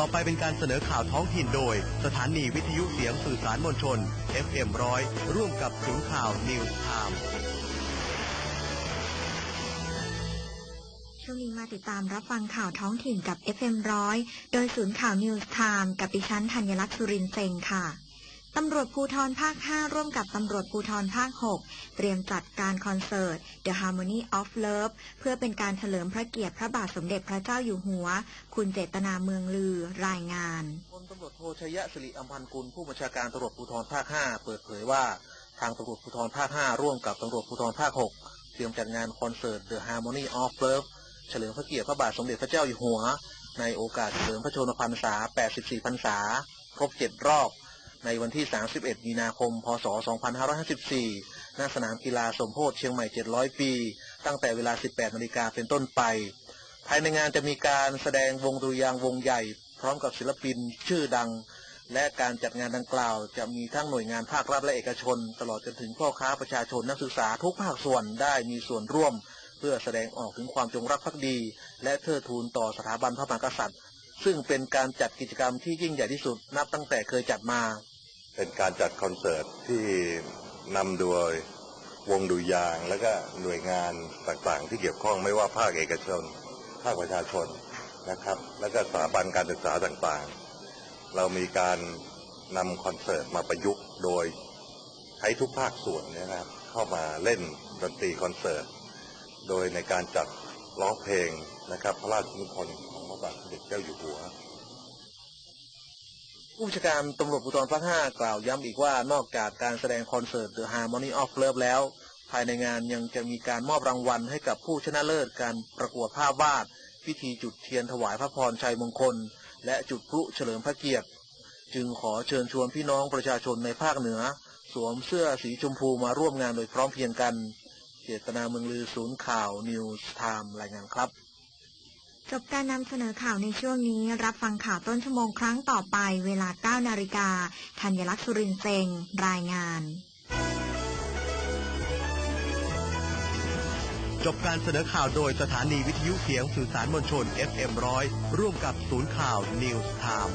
ต่อไปเป็นการเสนอข่าวท้องถิ่นโดย สถานีวิทยุเสียงสื่อสารมวลชน FM ร้อยร่วมกับศูนย์ข่าวนิวส์ไทม์ช่วงนี้มาติดตามรับฟังข่าวท้องถิ่นกับ FM ร้อยโดยศูนย์ข่าวนิวส์ไทม์กับดิฉันธัญลักษณ์สุรินเซงค่ะ ตำรวจภูทรภาค 5 ร่วมกับตำรวจภูทรภาค 6 เตรียมจัดการคอนเสิร์ต The Harmony of Love เพื่อเป็นการเฉลิมพระเกียรติพระบาทสมเด็จพระเจ้าอยู่หัว คุณเจตนาเมืองลือรายงานพลตำรวจโทชยะสิริอัมพันธ์กุลผู้บัญชาการตำรวจภูธรภาค 5 เปิดเผยว่า ทางตำรวจภูธรภาค 5 ร่วมกับตำรวจภูธรภาค 6 เตรียมจัดงานคอนเสิร์ต The Harmony of Love เฉลิมพระเกียรติพระบาทสมเด็จพระเจ้าอยู่หัว ในโอกาสเฉลิมพระชนมพรรษา 84 พรรษา ครบ 7 รอบ ในวันที่ 31 มีนาคม พศ 2554 ณ สนามกีฬาสมโพธิเชียงใหม่ 700 ปี ตั้งแต่เวลา 18 นาฬิกาเป็นต้นไป ภายในงานจะมีการแสดงวงดุริยางวงใหญ่ พร้อมกับศิลปินชื่อดัง และการจัดงานดังกล่าว จะมีทั้งหน่วยงานภาครัฐและเอกชน ตลอดจนถึงพ่อค้าประชาชนนักศึกษาทุกภาคส่วนได้มีส่วนร่วม เพื่อแสดงออกถึงความจงรักภักดี และเทิดทูนต่อสถาบันพระมหากษัตริย์ซึ่งเป็นการจัดกิจกรรมที่ยิ่งใหญ่ที่สุดนับตั้งแต่เคยจัดมา เป็นการจัดคอนเสิร์ตที่นำโดยวงดุยางและก็หน่วยงานต่างๆ ที่เกี่ยวข้องไม่ว่าภาคเอกชน ภาคประชาชนนะครับ และก็สถาบันการศึกษาต่างๆ เรามีการนำคอนเสิร์ตมาประยุกต์โดยให้ทุกภาคส่วนเนี่ยนะครับ เข้ามาเล่นดนตรีคอนเสิร์ต โดยในการจัดร้องเพลงนะครับ พระราชนิพนธ์ของพระบาทสมเด็จเจ้าอยู่หัว ผู้บัญชาการตำรวจภูธรภาค5กล่าวย้ำอีกว่านอกจากการแสดงคอนเสิร์ต The Harmony of Love แล้ว ภายในงานยังจะมีการมอบรางวัลให้กับผู้ชนะเลิศการประกวดภาพวาด พิธีจุดเทียนถวายพระพรชัยมงคล และจุดพลุเฉลิมพระเกียรติ จึงขอเชิญชวนพี่น้องประชาชนในภาคเหนือ สวมเสื้อสีชมพูมาร่วมงานโดยพร้อมเพรียงกัน เจตนาเมืองลือศูนย์ข่าวนิวส์ไทม์รายงานครับ จบการนำเสนอข่าวในช่วงนี้ รับฟังข่าวต้นชั่วโมงครั้งต่อไปเวลา 9 นาฬิกาธัญลักษณ์สุรินเซงรายงาน จบการเสนอข่าวโดยสถานีวิทยุเสียงสื่อสารมวลชน FM ร้อยร่วมกับศูนย์ข่าว News Time